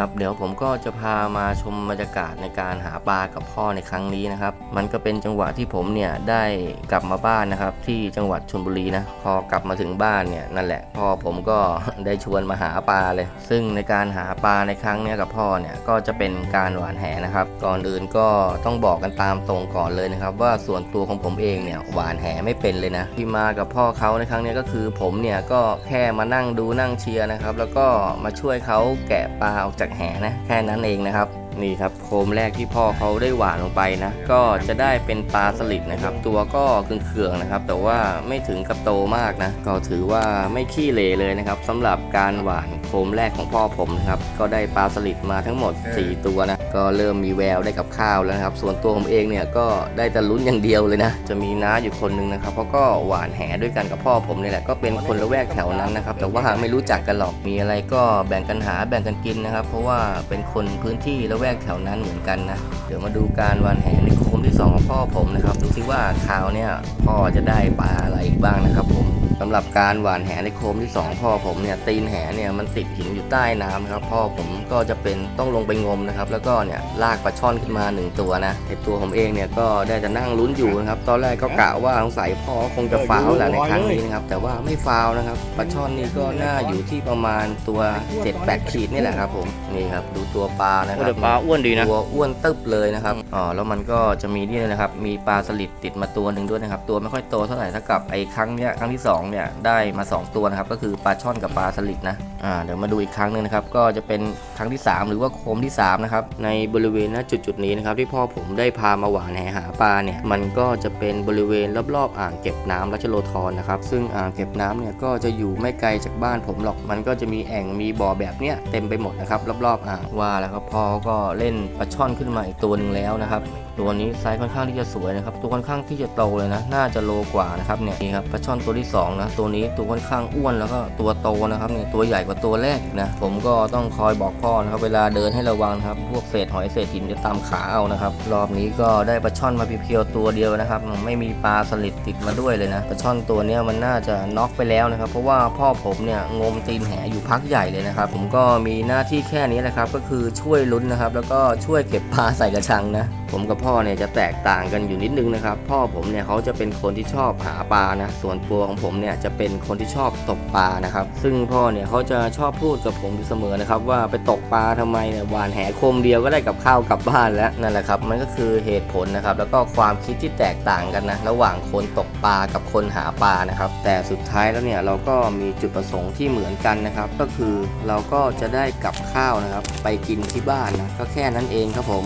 ครับเดี๋ยวผมก็จะพามาชมบรรยากาศในการหาปลากับพ่อในครั้งนี้นะครับ มันก็เป็นจังหวะที่ผมเนี่ยได้กลับมาบ้านนะครับ ที่จังหวัดชลบุรีนะพอกลับมาถึงบ้านเนี่ยนั่นแหละพ่อผมก็ได้ชวนมาหาปลาเลย ซึ่งในการหาปลาในครั้งนี้กับพ่อเนี่ยก็จะเป็นการหวานแหนะครับ ก่อนอื่นก็ต้องบอกกันตามตรงก่อนเลยนะครับ ว่าส่วนตัวของผมเองเนี่ยหวานแหไม่เป็นเลยนะที่มากับพ่อเขาในครั้งนี้ก็คือผมเนี่ยก็แค่มานั่งดูนั่งเชียร์นะครับ แล้วก็มาช่วยเขาแกะปลาออกจากแหนะแค่นั้นเองนะครับ นี่ครับโคมแรกที่พ่อเขาได้หวานลงไปนะ ก็จะได้เป็นปลาสลิดนะครับ ตัวก็เคืองๆนะครับ แต่ว่าไม่ถึงกับโตมากนะ ก็ถือว่าไม่ขี้เหร่เลยนะครับสำหรับการหวานโคมแรกของพ่อผมนะครับ ก็ได้ปลาสลิดมาทั้งหมด 4 ตัวนะ ก็เริ่มมีแววได้กับข้าวแล้วนะครับ ส่วนตัวผมเองเนี่ยก็ได้แต่ลุ้นอย่างเดียวเลยนะ จะมีน้าอยู่คนหนึงนะครับเขาก็หวานแหด้วยกันกับพ่อผมนี่แหละก็เป็นคนละแวกแถวนั้นนะครับ แต่ว่าไม่รู้จักกันหรอกมีอะไรก็แบ่งกันหาแบ่งกันกินนะครับ เพราะว่าเป็นคนพื้นที่ละแวกแถวนั้นเหมือนกันนะ เดี๋ยวมาดูการวานแหในโคมที่สองของพ่อผมนะครับ ดูซิว่าคราวเนี่ยพ่อจะได้ปลาอะไรอีกบ้างนะครับผม สำหรับการหวานแหในโคมที่สองพ่อผมเนี่ยตีนแหเนี่ยมันติดหินอยู่ใต้น้ำนะครับ พ่อผมก็จะเป็นต้องลงไปงมนะครับ แล้วก็เนี่ยลากปลาช่อนขึ้นมาหนึ่งตัวนะไอตัวผมเองเนี่ยก็ได้จะนั่งลุ้นอยู่นะครับ ตอนแรกก็กะว่าสงสัยพ่อคงจะฟาวล์แหละในครั้งนี้นะครับแต่ว่าไม่ฟาวล์นะครับปลาช่อนนี่ก็น่าอยู่ที่ประมาณตัว7-8ขีดนี่แหละครับผมนี่ครับดูตัวปลานะครัแต่ปลาอ้วนดีนะตัวอ้วนตึบเลยนะครับอ๋อแล้วมันก็จะมีนี่เลยนะครับ มีปลาสลิดติดมาตัวหนึ่งด้วยนะครับ ตัวไม่ค่อยโตเท่าไหร่เท่ากับไอ้ครั้งเนี้ยครั้งที่สเนี่ยได้มาสองตัวนะครับก็คือปลาช่อนกับปลาสลิดนะอ่าเดี๋ยวมาดูอีกครั้งหนึ่งนะครับก็จะเป็นครั้งที่สามหรือว่าโคมที่สามนะครับในบริเวณณจุดจุดๆนี้นะครับที่พ่อผมได้พามาหวานแหหาปลาเนี่ยมันก็จะเป็นบริเวณรอบๆอ่างเก็บน้ำรัชโลธรนะครับซึ่งอ่างเก็บน้ำเนี่ยก็จะอยู่ไม่ไกลจากบ้านผมหรอกมันก็จะมีแอ่งมีบ่อแบบเนี้ยเต็มไปหมดนะครับรอบๆอ่างว่าแล้วครับพ่อก็เล่นปลาช่อนขึ้นมาอีกตัวหนึ่งแล้วนะครับตัวนี้ไซส์ค่อนข้างที่จะสวยนะครับตัวค่อนข้างที่จะโตเลยนะน่าจะโลกว่านะครับเนี่ยนี่ครับปลาช่อนตัวที่สองนะตัวนี้ตัวค่อนข้างอ้วนแล้วก็ตัวโตนะครับเนี่ยตัวใหญ่กว่าตัวแรกนะผมก็ต้องคอยบอกพ่อนะครับเวลาเดินให้ระวังนะครับพวกเศษหอยเศษหินจะตามขาเอานะครับรอบนี้ก็ได้ปลาช่อนมาเพียวๆตัวเดียวนะครับไม่มีปลาสลิดติดมาด้วยเลยนะปลาช่อนตัวเนี้ยมันน่าจะน็อกไปแล้วนะครับ เพราะว่าพ่อผมเนี่ยงมตีนแหอยู่พักใหญ่เลยนะครับ ผมก็มีหน้าที่แค่นี้แหละครับก็คือช่วยลุ้นนะครับ แล้วก็ช่วยเก็บปลาใส่กระชังนะ ผมกับพ่อเนี่ยจะแตกต่างกันอยู่นิดนึงนะครับ พ่อผมเนี่ยเขาจะเป็นคนที่ชอบหาปลานะ ส่วนตัวของผมเนี่ยจะเป็นคนที่ชอบตกปลานะครับ ซึ่งพ่อเนี่ยเขาจะชอบพูดกับผมอยู่เสมอนะครับ ว่าไปตกปลาทำไมเนี่ยหวานแหคมเดียวก็ได้กับข้าวกลับบ้านแล้วนั่นแหละครับมันก็คือเหตุผลนะครับ แล้วก็ความคิดที่แตกต่างกันนะระหว่างคนตกปลากับคนหาปลานะครับแต่สุดท้ายแล้วเนี่ยเราก็มีจุดประสงค์ที่เหมือนกันนะครับ ก็คือเราก็จะได้กับข้าวนะครับ ไปกินที่บ้านนะก็แค่นั้นเองครับผม